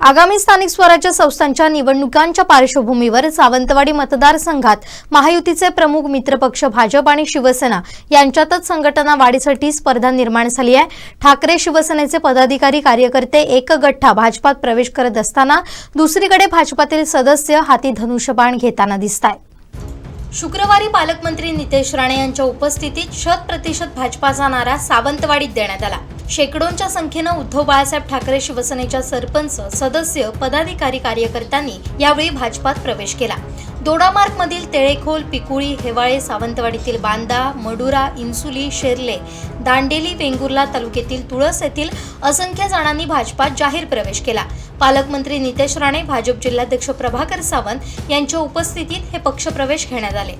आगामी स्थानिक स्वराज्य संस्थांच्या निवडणुकांच्या पार्श्वभूमीवर सावंतवाडी मतदारसंघात महायुतीचे प्रमुख मित्रपक्ष भाजप आणि शिवसेना यांच्यातच संघटना वाढीसाठी स्पर्धा निर्माण झाली आहे. ठाकरे शिवसेनेचे पदाधिकारी कार्यकर्ते एक गठ्ठा भाजपात प्रवेश करत असताना दुसरीकडे भाजपातील सदस्य हाती धनुष्यबाण घेताना दिसत शुक्रवारी पालकमंत्री नितेश राणे यांच्या उपस्थितीत शत प्रतिशत भाजपाचा नारा सावंतवाडीत देण्यात आला. शेकडोंच्या संख्येनं उद्धव बाळासाहेब ठाकरे शिवसेनेच्या सरपंच सदस्य पदाधिकारी कार्यकर्त्यांनी यावेळी भाजपात प्रवेश केला. दोडामार्ग मधील तेळेखोल पिकुळी हेवाळे सावंतवाडीतील बांदा मडुरा इन्सुली शेर्ले दांडेली वेंगुर्ला तालुक्यातील तुळस येथील असंख्य जणांनी भाजपात जाहीर प्रवेश केला. पालकमंत्री नितेश राणे भाजप जिल्हाध्यक्ष प्रभाकर सावंत यांच्या उपस्थितीत हे पक्षप्रवेश घेण्यात आले.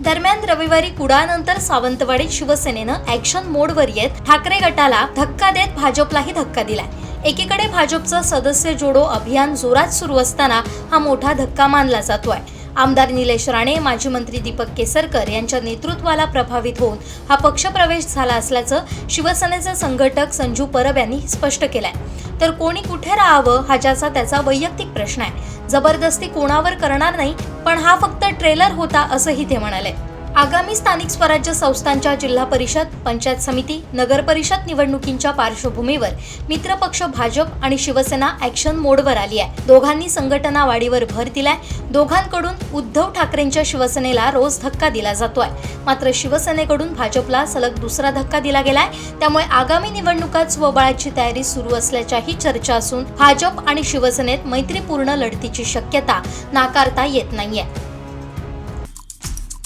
दरम्यान रविवारी कुडानंतर सावंतवाडीत शिवसेनेनं ऍक्शन मोडवर येत ठाकरे गटाला धक्का देत भाजपलाही धक्का दिलाय. एकीकडे भाजपचं सदस्य जोडो अभियान जोरात सुरू असताना हा मोठा धक्का मानला जातोय. आमदार निलेश राणे माजी मंत्री दीपक केसरकर यांच्या नेतृत्वाला प्रभावित होऊन हा पक्षप्रवेश झाला असल्याचं शिवसेनेचे संघटक संजू परब यांनी स्पष्ट केलंय. तर कोणी कुठे राहावं हा ज्याचा त्याचा वैयक्तिक प्रश्न आहे. जबरदस्ती कोणावर करणार नाही पण हा फक्त ट्रेलर होता असंही ते म्हणाले. आगामी स्थानिक स्वराज्य संस्थांच्या जिल्हा परिषद पंचायत समिती नगर परिषद निवडणुकींच्या पार्श्वभूमीवर मित्रपक्ष भाजप आणि शिवसेना ऍक्शन मोडवर आली आहे. दोघांनी संघटना वाढीवर भर दिलाय. दोघांकडून उद्धव ठाकरेंच्या शिवसेनेला रोज धक्का दिला जातोय. मात्र शिवसेनेकडून भाजपला सलग दुसरा धक्का दिला गेलाय. त्यामुळे आगामी निवडणुकात स्वबळाची तयारी सुरू असल्याच्याही चर्चा असून भाजप आणि शिवसेनेत मैत्रीपूर्ण लढतीची शक्यता नाकारता येत नाहीये.